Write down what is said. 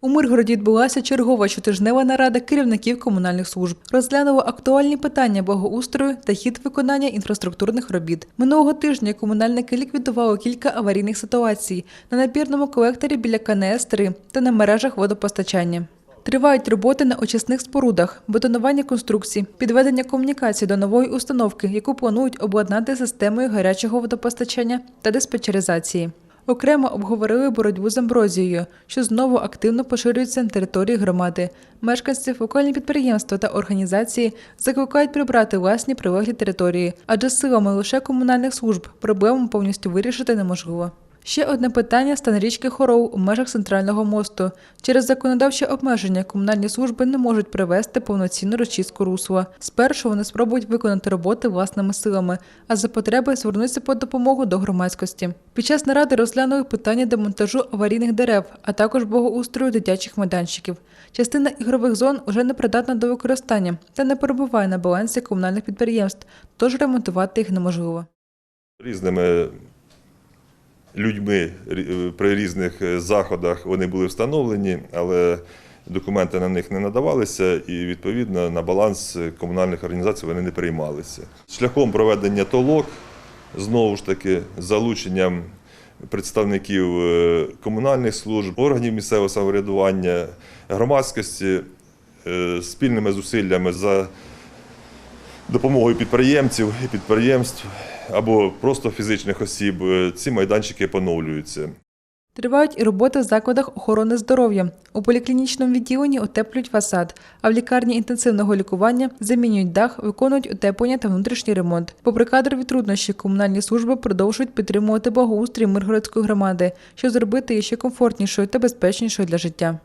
У Миргороді відбулася чергова щотижнева нарада керівників комунальних служб. Розглянули актуальні питання благоустрою та хід виконання інфраструктурних робіт. Минулого тижня комунальники ліквідували кілька аварійних ситуацій на напірному колекторі біля КНС-3 та на мережах водопостачання. Тривають роботи на очисних спорудах, бетонування конструкцій, підведення комунікацій до нової установки, яку планують обладнати системою гарячого водопостачання та диспетчеризації. Окремо обговорили боротьбу з амброзією, що знову активно поширюється на території громади. Мешканці, локальні підприємства та організації закликають прибрати власні прилеглі території, адже силами лише комунальних служб проблему повністю вирішити неможливо. Ще одне питання стан річки Хоров у межах центрального мосту. Через законодавче обмеження комунальні служби не можуть привести повноцінну розчистку русла. Спершу вони спробують виконати роботи власними силами, а за потреби звернуться по допомогу до громадськості. Під час наради розглянули питання демонтажу аварійних дерев, а також благоустрою дитячих майданчиків. Частина ігрових зон уже не придатна до використання та не перебуває на балансі комунальних підприємств, тож ремонтувати їх неможливо. Різними людьми при різних е, заходах вони були встановлені, але документи на них не надавалися і відповідно на баланс комунальних організацій вони не приймалися. Шляхом проведення толок, знову ж таки, залученням представників е, комунальних служб, органів місцевого самоврядування, громадськості е, спільними зусиллями за допомогою підприємців і підприємств або просто фізичних осіб е, ці майданчики поновлюються. Тривають і роботи в закладах охорони здоров'я. У поліклінічному відділенні утеплюють фасад, а в лікарні інтенсивного лікування замінюють дах, виконують утеплення та внутрішній ремонт. Попри кадрові труднощі, комунальні служби продовжують підтримувати благоустрій Миргородської громади, щоб зробити її ще комфортнішою та безпечнішою для життя.